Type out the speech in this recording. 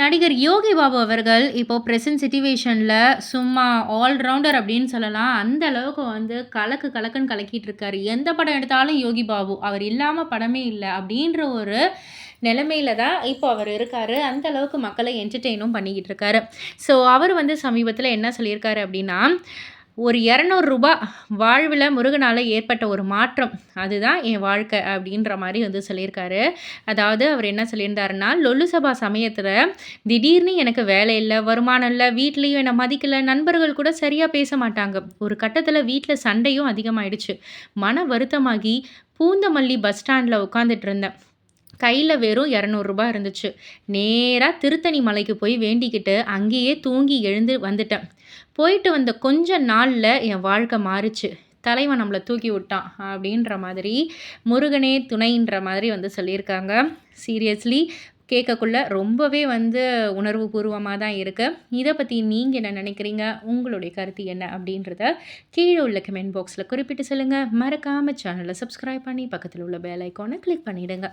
நடிகர் யோகி பாபு அவர்கள் இப்போ ப்ரெசன்ட் சுச்சுவேஷனில் சும்மா ஆல்ரவுண்டர் அப்படின்னு சொல்லலாம். அந்த அளவுக்கு வந்து கலக்கு கலக்குன்னு கலக்கிட்டு இருக்காரு. எந்த படம் எடுத்தாலும் யோகி பாபு. அவர் இல்லாமல் படமே இல்லை அப்படின்ற ஒரு நிலைமையில தான் இப்போ அவர் இருக்கார். அந்த அளவுக்கு மக்களை என்டர்டெயினும் பண்ணிக்கிட்டு இருக்காரு. ஸோ அவர் வந்து சமீபத்தில் என்ன சொல்லியிருக்காரு அப்படின்னா ஒரு இரநூறுபா வாழ்வில் முருகனால் ஏற்பட்ட ஒரு மாற்றம். அதுதான் என் வாழ்க்கை அப்படின்ற மாதிரி வந்து சொல்லியிருக்காரு. அதாவது அவர் என்ன சொல்லியிருந்தாருன்னா லொல்லு சபா சமயத்தில் திடீர்னு எனக்கு வேலை இல்லை வருமானம் இல்லை வீட்லேயும் என்னை மதிக்கலை நண்பர்கள் கூட சரியாக பேச மாட்டாங்க. ஒரு கட்டத்தில் வீட்டில் சண்டையும் அதிகமாகிடுச்சு மன வருத்தமாகி பூந்தமல்லி பஸ் ஸ்டாண்டில் உட்காந்துட்டு இருந்தேன். கையில் வெறும் இரநூறுபா இருந்துச்சு. நேராக திருத்தணி மலைக்கு போய் வேண்டிக்கிட்டு அங்கேயே தூங்கி எழுந்து வந்துட்டேன். போயிட்டு வந்த கொஞ்ச நாளில் என் வாழ்க்கை மாறுச்சு. தலைவன் நம்மளை தூக்கி விட்டான் அப்படின்ற மாதிரி முருகனே துணைன்ற மாதிரி வந்து சொல்லியிருக்காங்க. சீரியஸ்லி கேட்கக்குள்ள ரொம்பவே வந்து உணர்வு பூர்வமாக தான் இருக்குது இதை பற்றி நீங்கள் என்ன நினைக்கிறீங்க? உங்களுடைய கருத்து என்ன அப்படின்றத கீழே உள்ள கமெண்ட் பாக்ஸில் குறிப்பிட்டு சொல்லுங்கள் மறக்காமல் சேனலை சப்ஸ்கிரைப் பண்ணி பக்கத்தில் உள்ள பெல் ஐக்கானை கிளிக் பண்ணிவிடுங்க